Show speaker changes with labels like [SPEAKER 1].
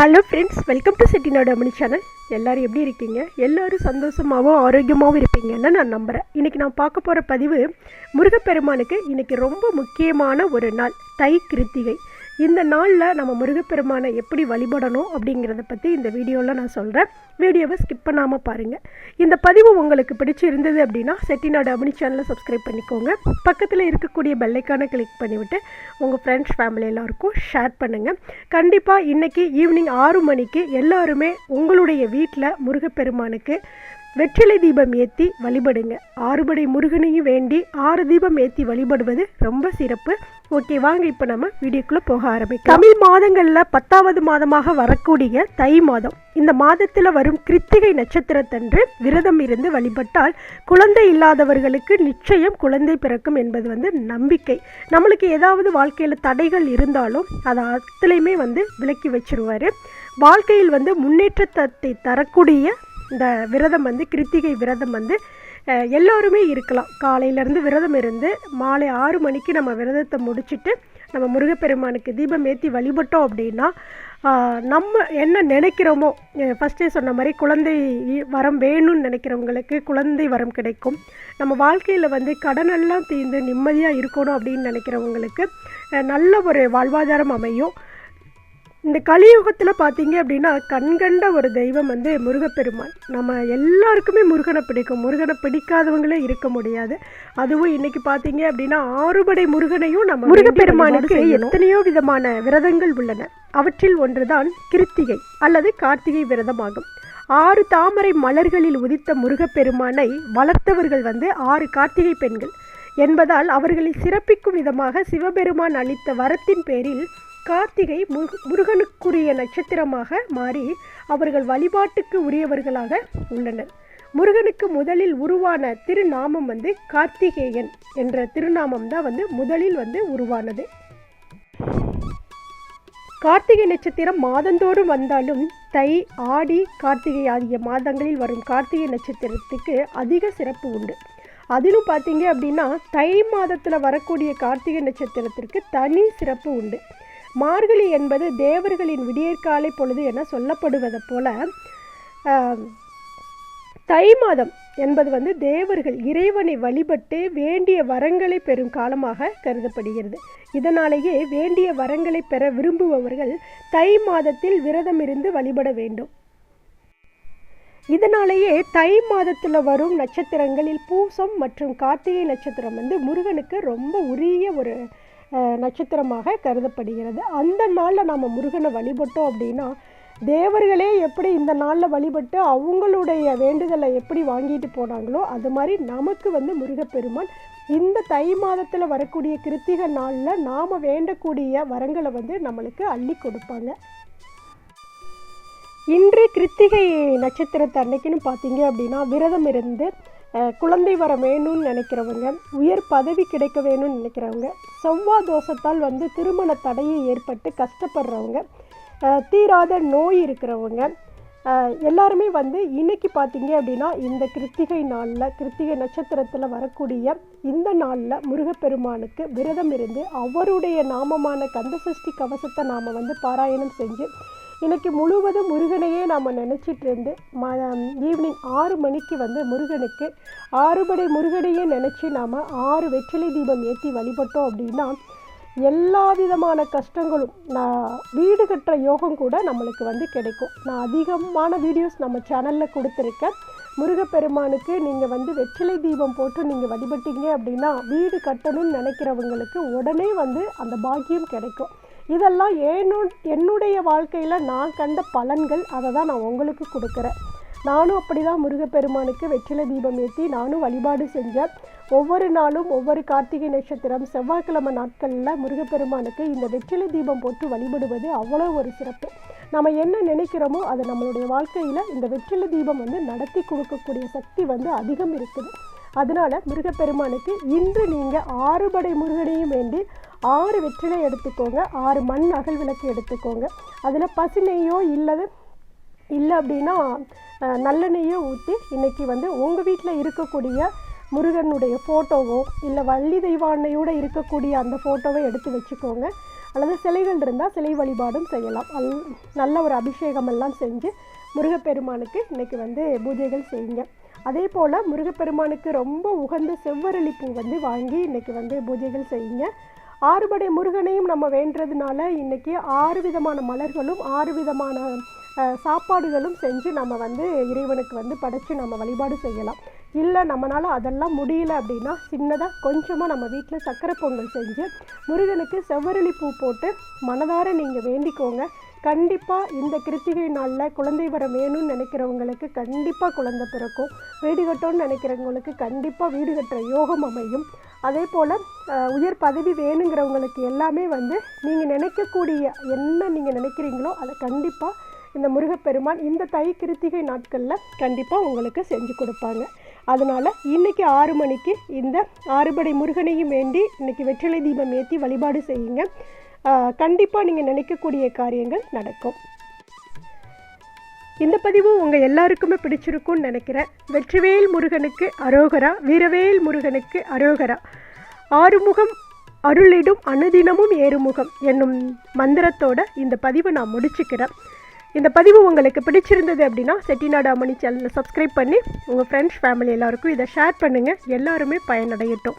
[SPEAKER 1] Hello friends welcome to Chettinad Ammani channel எல்லோரும் எப்படி இருக்கீங்க? எல்லோரும் சந்தோஷமாகவும் ஆரோக்கியமாகவும் இருப்பீங்கன்னு நான் நம்புகிறேன் இன்றைக்கி நான் பார்க்க போகிற பதிவு முருகப்பெருமானுக்கு இன்றைக்கி ரொம்ப முக்கியமான ஒரு நாள் தை கிருத்திகை. இந்த நாளில் நம்ம முருகப்பெருமானை எப்படி வழிபடணும் அப்படிங்கிறத பற்றி இந்த வீடியோவில் நான் சொல்கிறேன் வீடியோவை ஸ்கிப் பண்ணாமல் பாருங்கள் இந்த பதிவு உங்களுக்கு பிடிச்சி இருந்தது அப்படின்னா செட்டிநாடு அபினி சேனலை சப்ஸ்கிரைப் பண்ணிக்கோங்க. பக்கத்தில் இருக்கக்கூடிய பெல்லைக்கான கிளிக் பண்ணிவிட்டு உங்கள் ஃப்ரெண்ட்ஸ் ஃபேமிலி எல்லாருக்கும் ஷேர் பண்ணுங்கள் கண்டிப்பாக இன்றைக்கி ஈவினிங் ஆறு மணிக்கு எல்லாருமே உங்களுடைய வீட்டில் முருகப்பெருமானுக்கு வெற்றிலை தீபம் ஏற்றி வழிபடுங்க. ஆறுபடை முருகனையும் வேண்டி ஆறு தீபம் ஏற்றி வழிபடுவது ரொம்ப சிறப்பு. ஓகே வாங்க இப்போ நம்ம வீடியோக்குள்ளே போக ஆரம்பிக்கலாம். தமிழ் மாதங்களில் பத்தாவது மாதமாக வரக்கூடிய தை மாதம். இந்த மாதத்தில் வரும் கிருத்திகை நட்சத்திரத்தன்று விரதம் இருந்து வழிபட்டால் குழந்தை இல்லாதவர்களுக்கு நிச்சயம் குழந்தை பிறக்கும் என்பது வந்து நம்பிக்கை. நம்மளுக்கு ஏதாவது வாழ்க்கையில் தடைகள் இருந்தாலும் அதை அத்தனையுமே வந்து விலக்கி வச்சிருவார். வாழ்க்கையில் வந்து முன்னேற்றத்தை தரக்கூடிய இந்த விரதம் வந்து கிருத்திகை விரதம் வந்து எல்லோருமே இருக்கலாம். காலையிலேருந்து விரதம் இருந்து மாலை ஆறு மணிக்கு நம்ம விரதத்தை முடிச்சுட்டு நம்ம முருகப்பெருமானுக்கு தீபம் ஏற்றி வழிபட்டோம் அப்படின்னா நம்ம என்ன நினைக்கிறோமோ ஃபஸ்ட்டே சொன்ன மாதிரி குழந்தை வரம் வேணும்னு நினைக்கிறவங்களுக்கு குழந்தை வரம் கிடைக்கும். நம்ம வாழ்க்கையில் வந்து கடனெல்லாம் தீர்ந்து நிம்மதியாக இருக்கணும் அப்படின்னு நினைக்கிறவங்களுக்கு நல்ல ஒரு வாழ்வாதாரம் அமையும். இந்த கலியுகத்தில் பார்த்தீங்க அப்படின்னா கண்கண்ட ஒரு தெய்வம் வந்து முருகப்பெருமான். நம்ம எல்லாருக்குமே முருகனை பிடிக்கும். முருகனை பிடிக்காதவங்களே இருக்க முடியாது. அதுவும் இன்னைக்கு பார்த்தீங்க அப்படின்னா ஆறுபடை முருகனையும் நம்ம முருகப்பெருமானுக்கு எத்தனையோ விதமான விரதங்கள் உள்ளன. அவற்றில் ஒன்றுதான் கிருத்திகை அல்லது கார்த்திகை விரதமாகும். ஆறு தாமரை மலர்களில் உதித்த முருகப்பெருமானை வளர்த்தவர்கள் வந்து ஆறு கார்த்திகை பெண்கள் என்பதால் அவர்களை சிறப்பிக்கும் விதமாக சிவபெருமான் அளித்த வரத்தின் பேரில் கார்த்திகை முருகனுக்குரிய நட்சத்திரமாக மாறி அவர்கள் வழிபாட்டுக்கு உரியவர்களாக உள்ளனர். முருகனுக்கு முதலில் உருவான திருநாமம் வந்து கார்த்திகேயன் என்ற திருநாமம் தான் வந்து முதலில் வந்து உருவானது. கார்த்திகை நட்சத்திரம் மாதந்தோறும் வந்தாலும் தை ஆடி கார்த்திகை ஆகிய மாதங்களில் வரும் கார்த்திகை நட்சத்திரத்துக்கு அதிக சிறப்பு உண்டு. அதிலும் பார்த்தீங்க அப்படின்னா தை மாதத்தில் வரக்கூடிய கார்த்திகை நட்சத்திரத்திற்கு தனி சிறப்பு உண்டு. மார்கழி என்பது தேவர்களின் விடியற்காலை பொழுது என சொல்லப்படுவதை போல தை மாதம் என்பது வந்து தேவர்கள் இறைவனை வழிபட்டு வேண்டிய வரங்களை பெறும் காலமாக கருதப்படுகிறது. இதனாலேயே வேண்டிய வரங்களை பெற விரும்புபவர்கள் தை மாதத்தில் விரதம் இருந்து வழிபட வேண்டும். இதனாலேயே தை மாதத்தில் வரும் நட்சத்திரங்களில் பூசம் மற்றும் கார்த்திகை நட்சத்திரம் வந்து முருகனுக்கு ரொம்ப உரிய ஒரு நட்சத்திரமாக கருதப்படுகிறது. அந்த நாளில் நாம் முருகனை வழிபட்டோம் அப்படின்னா தேவர்களே எப்படி இந்த நாளில் வழிபட்டு அவங்களுடைய வேண்டுதலை எப்படி வாங்கிட்டு போனாங்களோ அது மாதிரி நமக்கு வந்து முருகப்பெருமான் இந்த தை மாதத்தில் வரக்கூடிய கிருத்திகை நாளில் நாம் வேண்டக்கூடிய வரங்களை வந்து நம்மளுக்கு அள்ளி கொடுப்பாங்க. இன்று கிருத்திகை நட்சத்திரத்தை அன்னைக்குன்னு பார்த்தீங்க அப்படின்னா விரதம் இருந்து குழந்தை வர வேணும்னு நினைக்கிறவங்க உயர் பதவி கிடைக்க வேணும்னு நினைக்கிறவங்க செவ்வாய் தோஷத்தால் வந்து திருமண தடையை ஏற்பட்டு கஷ்டப்படுறவங்க தீராத நோய் இருக்கிறவங்க எல்லாருமே வந்து இன்னைக்கு பார்த்தீங்க அப்படின்னா இந்த கிருத்திகை நாளில் கிருத்திகை நட்சத்திரத்தில் வரக்கூடிய இந்த நாளில் முருகப்பெருமானுக்கு விரதம் இருந்து அவருடைய நாமமான கந்தசஷ்டி கவசத்தை நாம் வந்து பாராயணம் செஞ்சு இன்னைக்கு முழுவதும் முருகனையே நாம் நினச்சிட்டு இருந்து ம ஈவினிங் ஆறு மணிக்கு வந்து முருகனுக்கு ஆறுபடை முருகனையே நினச்சி நாம் ஆறு வெற்றிலை தீபம் ஏற்றி வழிபட்டோம் அப்படின்னா எல்லா விதமான கஷ்டங்களும் நான் வீடு கட்டுற யோகம் கூட நம்மளுக்கு வந்து கிடைக்கும். நான் அதிகமான வீடியோஸ் நம்ம சேனலில் கொடுத்துருக்கேன். முருகப்பெருமானுக்கு நீங்கள் வந்து வெற்றிலை தீபம் போட்டு நீங்கள் வழிபட்டீங்க அப்படின்னா வீடு கட்டணும்னு நினைக்கிறவங்களுக்கு உடனே வந்து அந்த பாக்கியம் கிடைக்கும். இதெல்லாம் ஏனோ என்னுடைய வாழ்க்கையில் நான் கண்ட பலன்கள் அதை தான் நான் உங்களுக்கு கொடுக்குறேன். நானும் அப்படி தான் முருகப்பெருமானுக்கு வெற்றிலை தீபம் ஏற்றி நானும் வழிபாடு செஞ்சேன் ஒவ்வொரு நாளும் ஒவ்வொரு கார்த்திகை நட்சத்திரம் செவ்வாய்க்கிழமை நாட்களில் முருகப்பெருமானுக்கு இந்த வெற்றிலை தீபம் போட்டு வழிபடுவது அவ்வளோ ஒரு சிறப்பு. நம்ம என்ன நினைக்கிறோமோ அது நம்மளுடைய வாழ்க்கையில் இந்த வெற்றிலை தீபம் வந்து நடத்தி கொடுக்கக்கூடிய சக்தி வந்து அதிகம் இருக்குது. அதனால் முருகப்பெருமானுக்கு இன்று நீங்கள் ஆறுபடை முருகனையும் வேண்டி ஆறு வெற்றிலை எடுத்துக்கோங்க. ஆறு மண் அகல் விளக்கு எடுத்துக்கோங்க. அதில் பசு நெய்யோ இல்லது இல்லை அப்படின்னா அஹ், நல்லெண்ணெய்யோ ஊற்றி இன்றைக்கி வந்து உங்கள் வீட்டில் இருக்கக்கூடிய முருகனுடைய ஃபோட்டோவோ இல்லை வள்ளி தெய்வானையோட இருக்கக்கூடிய அந்த ஃபோட்டோவை எடுத்து வச்சுக்கோங்க. அல்லது சிலைகள் இருந்தால் சிலை வழிபாடும் செய்யலாம். அல் நல்ல ஒரு அபிஷேகமெல்லாம் செஞ்சு முருகப்பெருமானுக்கு இன்றைக்கி வந்து பூஜைகள் செய்யுங்க. அதே போல் முருகப்பெருமானுக்கு ரொம்ப உகந்த செவ்வரளி பூ வந்து வாங்கி இன்றைக்கி வந்து பூஜைகள் செய்யுங்க. ஆறுபடை முருகனையும் நம்ம வேண்டுறதுனால இன்றைக்கி ஆறு விதமான மலர்களும் ஆறு விதமான சாப்பாடுகளும் செஞ்சு நம்ம வந்து இறைவனுக்கு வந்து படைச்சு நம்ம வழிபாடு செய்யலாம். இல்லை நம்மளால் அதெல்லாம் முடியல அப்படின்னா சின்னதாக கொஞ்சமாக நம்ம வீட்டில் சக்கரை பொங்கல் செஞ்சு முருகனுக்கு செவ்வரளி பூ போட்டு மனதார நீங்கள் வேண்டிக்கோங்க. கண்டிப்பாக இந்த கிருத்திகை நாளில் குழந்தை வரம் வேணும்னு நினைக்கிறவங்களுக்கு கண்டிப்பாக குழந்தை பிறக்கும். வீடு கட்டணும்னு நினைக்கிறவங்களுக்கு கண்டிப்பாக வீடு கட்டுற யோகம் அமையும். அதே போல் உயர் பதவி வேணுங்கிறவங்களுக்கு எல்லாமே வந்து நீங்கள் நினைக்கக்கூடிய என்ன நீங்கள் நினைக்கிறீங்களோ அதை கண்டிப்பாக இந்த முருகப்பெருமான் இந்த தை கிருத்திகை நாட்களில் கண்டிப்பாக உங்களுக்கு செஞ்சு கொடுப்பாங்க. அதனால் இன்றைக்கி ஆறு மணிக்கு இந்த ஆறுபடை முருகனையும் வேண்டி இன்றைக்கி வெற்றிலை தீபம் ஏற்றி வழிபாடு செய்யுங்க. கண்டிப்பாக நீங்கள் நினைக்கக்கூடிய காரியங்கள் நடக்கும். இந்த பதிவு உங்கள் எல்லாருக்குமே பிடிச்சிருக்கும்னு நினைக்கிறேன். வெற்றிவேல் முருகனுக்கு அரோகரா வீரவேல் முருகனுக்கு அரோகரா. ஆறுமுகம் அருளிடும் அனுதினமும் ஏறுமுகம் என்னும் மந்திரத்தோட இந்த பதிவை நான் முடிச்சுக்கிறேன். இந்த பதிவு உங்களுக்கு பிடிச்சிருந்தது அப்படின்னா செட்டிநாடு அமணி சேனலை சப்ஸ்கிரைப் பண்ணி உங்கள் ஃப்ரெண்ட்ஸ் ஃபேமிலி எல்லாருக்கும் இதை ஷேர் பண்ணுங்கள் எல்லாருமே பயனடையட்டும்.